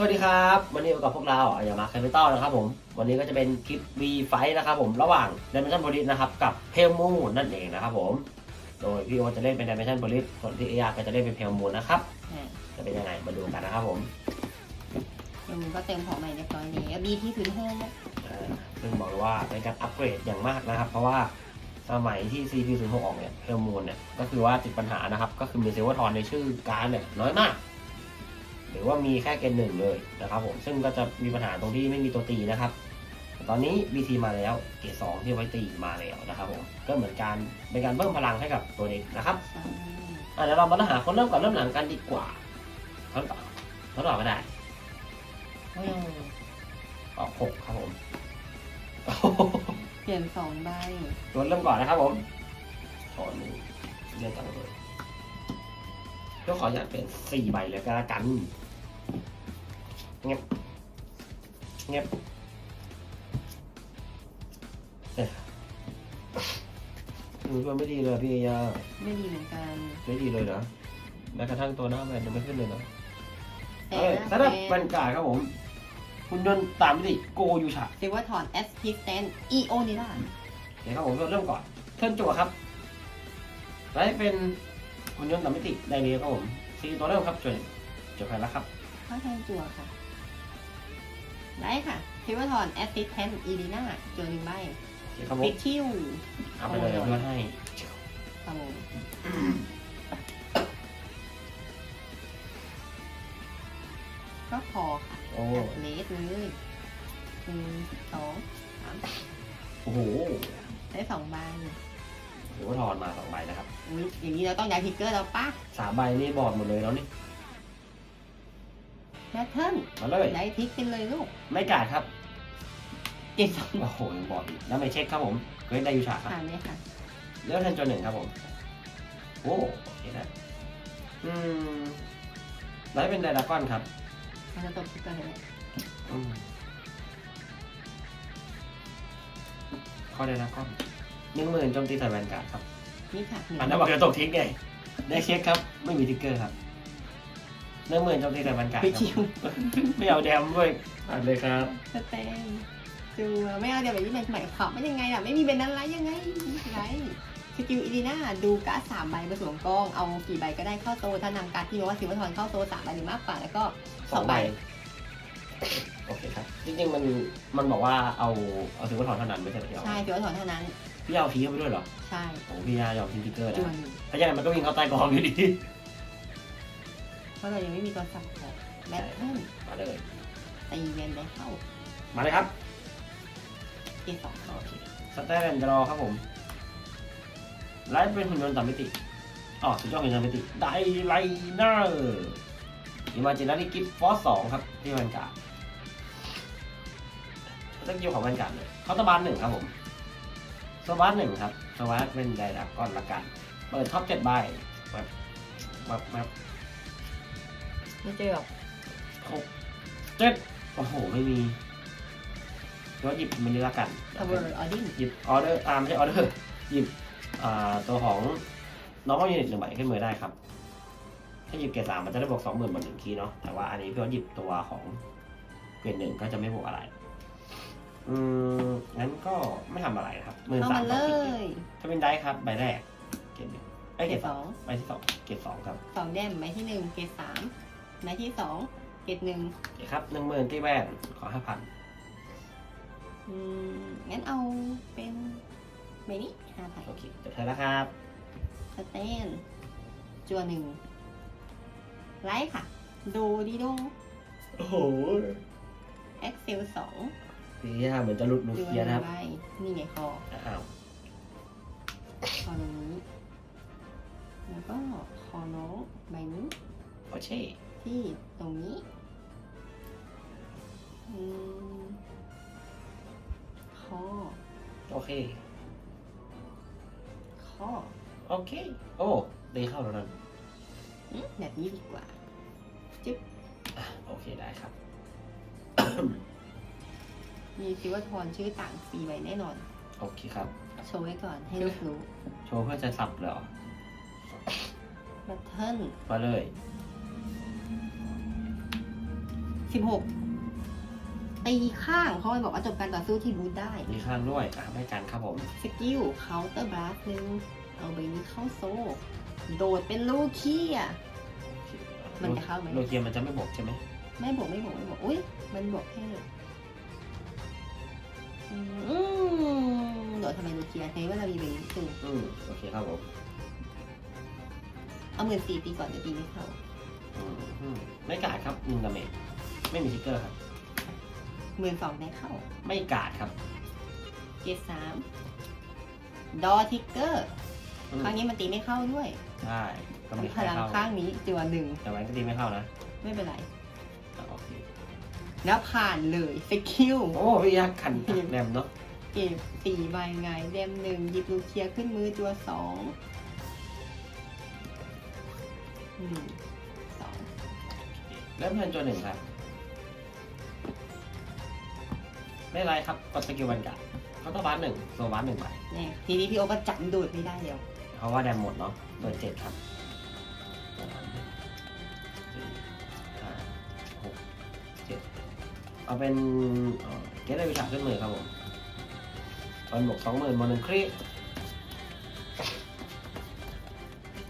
สวัสดีครับ วันนี้อยู่กับพวกเราอายามาแคปิตอลนะครับผม วันนี้ก็จะเป็นคลิป V ไฟนะครับผมระหว่าง Dimension Police นะครับกับเพลมูนั่นเองนะครับผม โดยพี่โอตจะเล่นเป็น Dimension Police ส่วนพี่เอยาก็จะเล่นเป็นเพลมูนะครับจะเป็นยังไงมาดูกันนะครับผมมันก็เต็มของใหม่เรียบร้อยแล้วบีที่พื้นห้องเอ่อซึ่งบอกเลยว่าเป็นการอัปเกรดอย่างมากนะครับ เพราะว่าสมัยที่ CPU 0 6 ออกเนี่ยเพลมูนเนี่ยก็คือว่าติดปัญหานะครับก็คือมีเซเวอร์ทอนในชื่อการดเนี่ยน้อยมาก หรือว่ามีแค่เกณฑ์หนึ่งเลยนะครับผมซึ่งก็จะมีปัญหาตรงที่ไม่มีตัวตีนะครับ ตอนนี้ BT มาแล้วเกรดสองที่ไว้ตีมาแล้วนะครับผมก็เหมือนการเป็นการเพิ่มพลังให้กับตัวเด็กนะครับอะเดี๋ยวเรามาหาคนเริ่มก่อนเริ่มหลังกันดีกว่าทดต่อทดต่อก็ได้ออกหกครับผมเปลี่ยนสองใบตัวเริ่มก่อนนะครับผมขอหนึ่งเรียนจังเลย ก็ขออยากเป็นสี่ใบเลยก็แล้วกันเงียบเงียบเอ๊ะดูตัวไม่ดีเลยพี่เอยาไม่ดีเหมือนกันไม่ดีเลยเหรอแม้กระทั่งตัวหน้าแมนยังไม่ขึ้นเลยเนาะแต่เอ้ยสำหรับแวนการ์ดครับผมคุณยนต์ตามมิติโกยูชะเรียกว่าถอนแอสพิสเตนอีโอนิล่าเดี๋ยวครับผมเริ่มก่อนเทิร์นจั่วครับไล่เป็น คุณยนต์ตามมิติไดเรียครับผมสี่ตัวเริ่มครับจนจบไปแล้วครับข้างทางจั่วค่ะได้ค่ะเรียกว่าถอนแอสพิสเตนอีลีน่าจั่วหนึ่งใบเดี๋ยวครับผปิมดชิวเอาไปเลยเพื่อให้ครับผมก็พอค่ะโอ้เลสเลยหนึ่งสองสามโอ้โหได้สองใบ ถือว่าทอนมาสองใบนะครับอุ๊ยอย่างนี้เราต้องย้ายทิกเกอร์แล้วปะสามใบนี่บอดหมดเลยแล้วนี่แพทเทิร์นมาเลย ย้ายทิกเป็นเลยลูกไม่กาดครับ เจ็ดสองโอ้โหยังบอดอีกแล้วไม่เช็คครับผมเว้นไดยูชาครับ ผ่านไหมคะเลือกเทิร์นจนหนึ่งครับผม โอ้โอเคนะอืมไลท์เป็นไดดากอนครับมันจะตกทิกเกอร์เลยอืมข้อไดดากอน หนึ่งหมื่นโจมตีใส่แวนการ์ดครับนี่ค่ะหนึ่งอันนั้นบอกจะตกทิ้งไงได้เช็คครับ ไม่มีทิกเกอร์ครับหนึ่งหมื่นโจมตีใส่แวนการ์ดไปครับคิวไม่เอาแดมด้วยอ่านเลยครับสเตนจูไม่เอาเดี๋ยวแบบนี้มันหมายความว่ายังไงล่ะไม่มีเป็นนั้นไรยังไงไรสกิลอีลีน่าดูการ์ดสามใบผสมกล้องเอากี่ใบก็ได้เข้าโตถ้านำการ์ดที่รู้ว่าซิลเวอร์ทอนเข้าโตสามใบหรือมากกว่าแล้วก็สองใบโอเคครับจริงๆมันมันบอกว่าเอาเอาถือว่าถอนเท่านั้นไม่ใช่เหรอพี่เอาใช่ซิลเวอร์ทอนเท่านั้น พี่เอาพีเข้าไปด้วยเหรอใช่โอ้พี่ยายอมทิ้งทิกเกอร์จนะวนถ้าอย่างนั้นมันก็วิ่งเข้าใต้กองอยู่ดีเพราะเรายังไม่มีตัวสับของแบทเทิลมาเลย ตีเวนได้เข้ามาเลยครับเกสองโอเคสแตนจะรอครับผมไลฟ์เป็นหุ่นยนต์ตามมิติอ๋อสุดยอดหุ่นยนต์ตามมิติไดไลเนอร์อิมาจินารีกิฟฟอสสองครับที่แวนการ์ดสกิลของแวนการ์ดเลยเคาน์เตอร์บาร์หนึ่งครับผม โซบาร์หนึ่งครับโซบาร์เป็นไดดักก้อนละกัน เปิดท็อปเจ็ดใบแบบแบบแบบไม่เจอหรอกหกเจ็ดโอ้โห ไม่มีก็หยิบมินิละกันทาเวอร์ออดินหยิบออเดอร์อ่าไม่ใช่ออเดอร์หยิบอ่าตัวของ normal unit หนึ่งใบขึ้นมือได้ครับ ถ้าหยิบเกรดสามมันจะได้บวกสองหมื่นบนหนึ่งคีย์เนาะแต่ว่าอันนี้พี่ว่าหยิบตัวของเกรดหนึ่งก็จะไม่บวกอะไร อืมงั้นก็ไม่ทำอะไรนะครับหมื่นเข้าสามมาเลต่อคีย์ยถ้าเป็นได้ครับใบแรก เกรดหนึ่งไอ้ยเกเกรสดสสององใบที่สองเกรดสองครับสองแดมใบที่หนึ่งเกสสามใบที่สองเกสหนึ่งโอเคครับหนึ่งหมื่นที่แว่นขอห้าพันอืมงั้นเอาเป็นใบนี้ห้าพันโอเคจบแล้วครับ สเตนจัวหนึ่งไลท์ค่ะ ดูดีโดโอ้โห เอ็กเซลสอง พี่ยาเหมือนจะหลุดลูจัวเคียหนะนึ่ครับงใบนี่ไงคออ้าวคอตรงนี้ แล้วก็คอน้องใบนี้โอเช่ที่ตรงนี้อืมโอเคข้อโอเค โอ้ตีเข้าแล้วนั่นอืมแบบนี้ดีกว่า อะโอเคได้ครับ มีซิวทอนชื่อต่างสีไว้แน่นอน โอเคครับ โชว์ไว้ก่อนให้ลูกรู้โชว์เพื่อจะสับเหรอ บัตเทิลมาเลยสิบหกตีข้างเพราะมันบอกว่าจบการต่อสู้ที่บูธได้มีข้างด้วยอะไม่กันครับผม สกิลเคาน์เตอร์บลัสหนึ่งเอาใบนี้เข้าโซ่ โดดเป็นลูกขี้อะมันจะเข้าไหมโลเกียมันจะไม่บวกใช่ไหมไม่บวกไม่บวกไม่บวกอุ้ยมันบวกแค่ อืมโดดทำไมลูกเคียใช้ว่าเรามีใบนี้ตึงอืมโอเคครับผมเอาหมื่นสี่ตีก่อนจะตีไม่เข้าอืมอืมไม่กาดครับหนึ่งดาเมจไม่มีทิกเกอร์ครับ หมื่นสองได้เข้า ไม่กาดครับเกรดสามดอทิกเกอร์ อืมครั้งนี้มันตีไม่เข้าด้วย ใช่ก็มัมีนพใครลังเข้าข้างนี้จัวหนึ่งแต่วันก็ตีไม่เข้านะไม่เป็นไร อะโอเค แล้วผ่านเลยสกิลโอ้พี่ยักษ์ขันตักแรมเนาะเก็บสี่ใบไงเดมหนึ่งหยิบลูกเคียขึ้นมือจัวสองหนึ่งสองเริ่มเทิร์นจนหนึ่งครับ ไม่เป็นไรครับกดสกิลวันกาดเขาต้องบาสหนึ่งโซบาสหนึ่งใบเนี่ยทีนี้พี่โอก็จับดูดไม่ได้แล้วเพราะว่าแดมหมดเนาะเปิดเจ็ดครับ เอาเป็นเอ่อเกตได้วิชาขึ้นมือครับผมตอนบวกสองหมื่นบนหนึ่งครี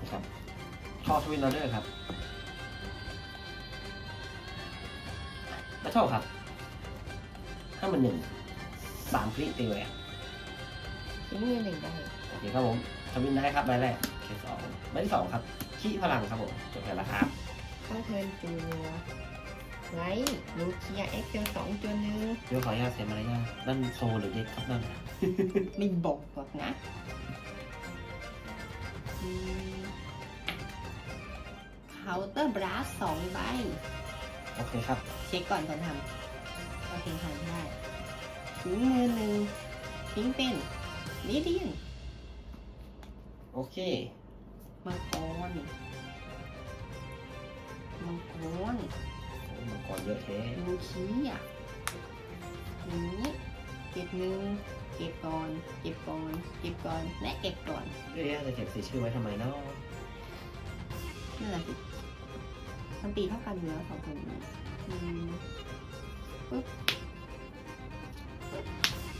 นะครับชอบทวินออเดอร์ครับแล้วชอบครับห้าหมื่นหนึ่งสามครีตีแหวนทิ้งมือหนึ่งได้โอเคครับผมทวินได้ครับใบแรกเคสองใบที่สองครับขี้พลังครับผมจบแล้วครับเข้าเทิร์นจัว ไลท์ลูเคียเอ็กเซลสองจัวหนึ่งเดี๋ยวขออนุญาตเสียมารยาทนั่นโซหรือเด็กครับนั่นไม่บอกหรอกนะเคาน์เตอร์บลัสสองใบ โอเคครับ เช็คก่อนก่อนทำโอเคทำได้ทิ้งมือหนึ่งทิ้งเป็นลิเดียน โอเค มังกรมังกรโอ้ มังกรเยอะแท้ลูคีอะอย่างนี้เก็บหนึ่งเก็บก่อน เก็บก่อน เก็บก่อน และเก็บก่อนเอ๊ะจะเก็บสีชื่อไว้ทำไมเนาะนั่นแหละสิมันตีเท่ากันอยู่แล้วสองคนนี้อืม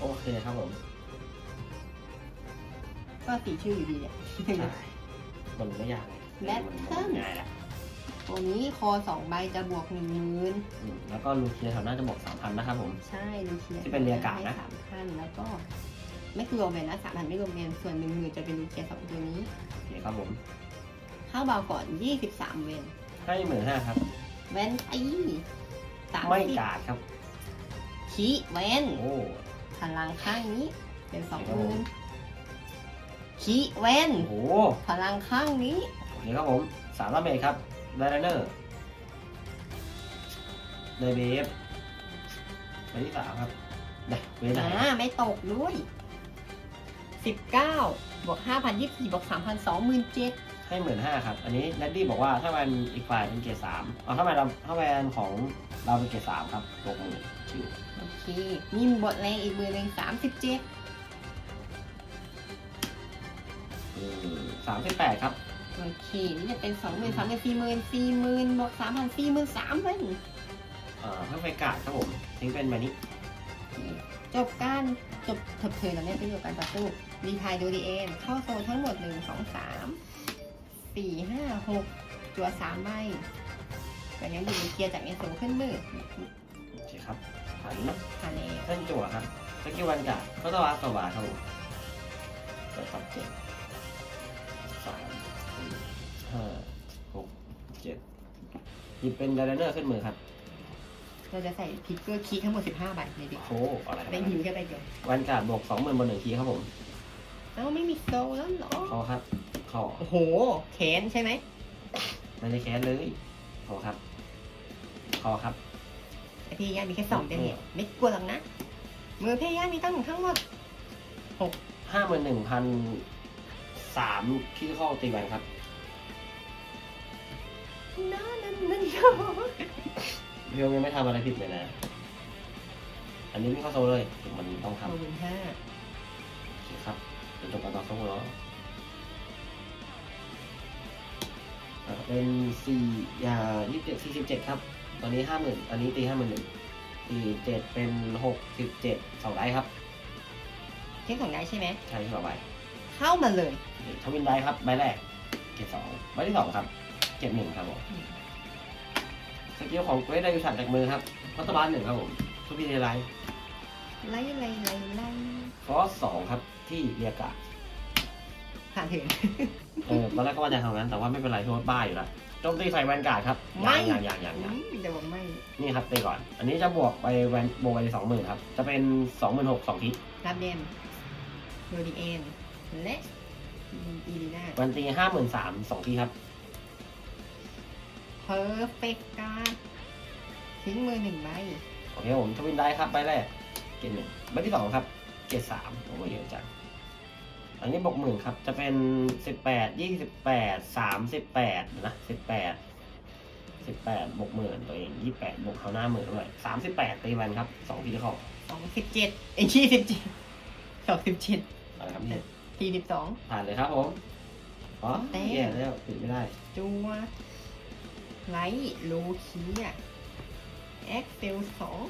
โอเคครับผม ก็สีชื่ออยู่ดีแหละใช่มันไม่ยากเลยแบทเทิลง่ายละ ตัวนี้คอสองใบจะบวกหนึ่งหมื่นอืมแล้วก็ลูเคียแถวหน้าจะบอกสามพันนะครับผม ใช่ลูเคียที่เป็นเรียกะนะให้สามพันแล้วก็ไม่คือรวมแมนนะสามพันไม่รวมแมนส่วนหนึ่งหมื่นจะเป็นลูเคียสองตัวนี้ โอเคครับผม เข้าเบาก่อนยี่สิบสามเวนให้หมื่นห้าครับ เวนตีสามไม่สิบกาดครับ ขีเวนโอ้ พลังข้างนี้เป็นสองครับหผมื่มนขีเวนโหพลังข้างนี้ โอเคครับผมสามร้อยเมตรครับ ไดเนอร์เดเบฟไปที่สามครับเดเวไหนอ่าไม่ตกด้วยสิบเก้าบวกห้าพันยี่สิบบวกสามพันสองหมื่นเจ็ดให้หมื่นห้าครับ อันนี้แดดดี้บอกว่าถ้าแวนอีกฝ่ายเป็นเกรดสามเอาถ้าแวนเราถ้าแวนของเราเป็นเกรดสามครับหกหมื่นชิวโอเคนี่บทแรงอีกมือหนึ่งสามสิบเจ็ดสามสิบแปดครับ โอเค นี่จะเป็นสองหมื่นสามหมื่นสี่หมื่นสี่หมื่นบวกสามพันสี่หมื่นสามพันอ่าเพิ่มไปกาดครับผมทิ้งเป็นแบบนี้จบการจบเถิบเทินแล้วเนี่ยเป็นจบการต่อสู้รีทายดูดีเอ็นเข้าโซนทั้งหมดหนึ่งสองสามสี่ห้าหกจัวสามใบแต่ยังอยู่ในเกียร์จากเอโซขึ้นมือโอเคครับผ่านนะผ่านแล้วเล่นจั่วครับสกิลวันกาดก็ต้องวาสวาครับผมเปิดตับเจ็ดสามสี่ ห้าหกเจ็ดหยิบเป็นไดเนอร์ขึ้นมือครับเราจะใส่พิกเกอร์คีย์ทั้งหมดสิบห้าใบในเด็กโอ้อะไรได้หิวแค่ใบเดียววันกาดบวกสองหมื่นบนหนึ่งทีครับผมเอ้าไม่มีโซลแล้วเหรอคอครับคอโอ้โหแขนใช่ไหมไม่ได้แคสเลยคอครับคอครับแต่พี่ย่ามีแค่สองเดเนียไม่กลัวหรอกนะมือพี่ย่ามีตั้งทั้งหมดหกห้าหมื่นหนึ่งพันสามที่ข้อตีแวนครับ น้านั่นนั่นโยพี่โอมยังไม่ทำอะไรผิดเลยนะ อันนี้ไม่เข้าโซเลย มันต้องทำหมื่นห้าโอเคครับเป็นจบการต่อสู้แล้วเป็นสี่อย่ายี่สิบเจ็ดสี่สิบเจ็ดครับ ตอนนี้ห้าหมื่นอันนี้ตีห้าหมื่นหนึ่งสี่เจ็ดเป็นหกสิบเจ็ดสองได้ครับเที่ยงของได้ใช่ไหม ใช้สองใบเข้ามาเลยทวินได้ครับใบแรกเกตสองใบที่สองครับ เก็บหนึ่งครับผมสกิลของเกรดได้ยูชัดจากมือครับพัตบาลหนึ่งครับผมทุกพีเดไลท์ไล่ไล่ไล่ไล่ฟอสสองครับที่เรียกะผ่านถึงเออตอนแรกก็ว่าจะทำงั้นแต่ว่าไม่เป็นไรโทษบ้าอยู่แล้วโจมตีใส่แวนการ์ดครับไม่อย่างอย่างอย่างอย่างเดี๋ยวผมไม่ นี่ครับตีก่อน อันนี้จะบวกไปแวนบวกไปสองหมื่นครับ จะเป็นสองหมื่นหกสองทิศรับเดมโรดีเอนและอีลีน่าแวนตีห้าหมื่นสามสองทีครับ เพอร์เฟกการทิ้งมือหนึ่งใบโอเคผมทวินได้ครับใบแรกเกตหนึ่งใบที่สองครับ เกตสามผมว่าเยอะจังอันนี้บวกหมื่นครับ จะเป็นสิบแปดยี่สิบแปดสามสิบแปดนะสิบแปดสิบแปดบวกหมื่นตัวเองยี่แปดบวกเขาหน้าหมื่นด้วยสามสิบแปดตีแวนครับสองทีที่เข้าสองสิบเจ็ดไอ้ยี่สิบเจ็ดสองสิบเจ็ดอะไรครับเนี่ยสี่สิบสองผ่านเลยครับผมอ๋อแต้มแย่แล้วปิดไม่ได้จัว ไลท์ลูคีอะแอคเซลสอง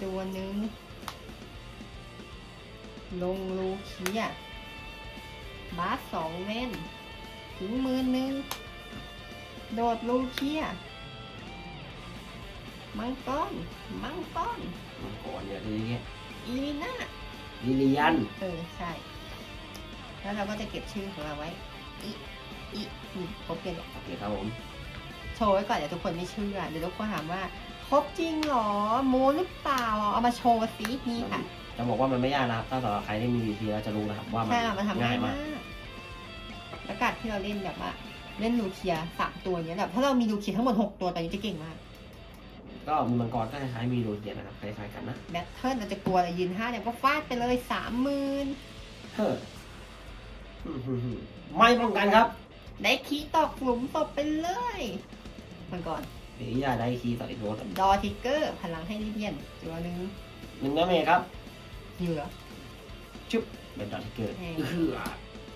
จัวหนึ่งลงลูคีอะบาสสองเล่นทิ้งมือหนึ่งโดดลูคีอะมังกรมังกรมันก่อนเนี่ยทีนี้อีลีน่าลิเลียนเออใช่ แล้วเราก็จะเก็บชื่อของเราไว้อีอีอีครบเลยแหละโอเคครับผม โชว์ไว้ก่อนเดี๋ยวทุกคนไม่เชื่อ เดี๋ยวทุกคนถามว่าครบจริงเหรอโมหรือเปล่าเอามาโชว์สินี่ค่ะจะบอกว่ามันไม่ยากนะครับถ้าสำหรับใครที่มีวีทีแล้วจะรู้นะครับว่ามันใช่มาทำง่าง่ายยมามากกแล้วการที่เราเล่นแบบว่าเล่นลูเคียสามตัวเนี้ยแบบถ้าเรามีลูเคียทั้งหมดหกตัวตอนนี้จะเก่งมาก ก็มีมังกรก็คล้ายๆมีโรเทียนนะครับคล้ายๆกันนะแบทเทิลเราจะกลัวอะไรยืนห้าเนี่ยก็ฟาดไปเลยสามหมื่นเฮ้อไม่ป้องกันครับ ได้คีย์ตอกหลุมตบไปเลย มันก่อนเดี๋ยวอย่าได้คีย์ต่ออีกโรสดอทิกเกอร์พลังให้ลิเดียนตัวหนึ่งหนึ่งดาเมจครับเหยื่อชุบเป็นดอทที่เกิดแพงเฮือ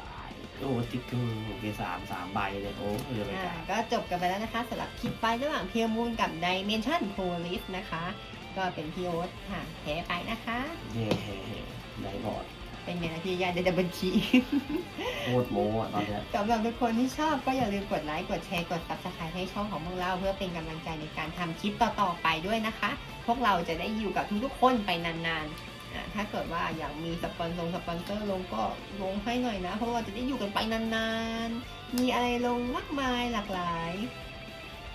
ตายโอ้ติ๊กเกอร์โอเคสามสามใบเลยโอ้เรือไปอ่าจ้าก็จบกันไปแล้วนะคะสำหรับคลิปไฟระหว่างเพียมูลกับ Dimension Police นะคะ ก็เป็นพี่โอ๊ตค่ะแพ้ไปนะคะ เย่ได้บอร์ด เป็นไงนะพี่ยาได้ดับเบิลคีโคตรโม้อะตอนเนี้ยสำหรับทุกคนที่ชอบก็อย่าลืมกดไลค์กดแชร์กด subscribe ให้ช่องของพวกเราเพื่อเป็นกำลังใจในการทำคลิปต่อๆไปด้วยนะคะ พวกเราจะได้อยู่กับทุกๆคนไปนานๆอ่าถ้าเกิดว่าอยากมีสปอนเซอร์สปอนเซอร์ลงก็ลงให้หน่อยนะ เพราะว่าจะได้อยู่กันไปนานๆ มีอะไรลงมากมายหลากหลาย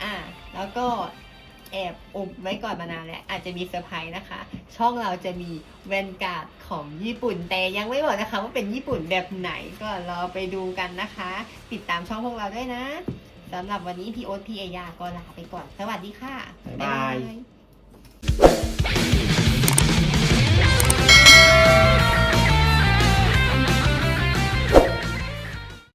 อ่าแล้วก็ แอบอุบไว้ก่อนมานานแล้วอาจจะมีเซอร์ไพรส์นะคะ ช่องเราจะมีแวนการ์ดของญี่ปุ่น แต่ยังไม่บอกนะคะว่าเป็นญี่ปุ่นแบบไหนก็รอไปดูกันนะคะ ติดตามช่องพวกเราด้วยนะสำหรับวันนี้พี่โอ๊ตพี่เอยาก็ลาไปก่อน สวัสดีค่ะ บ๊ายบาย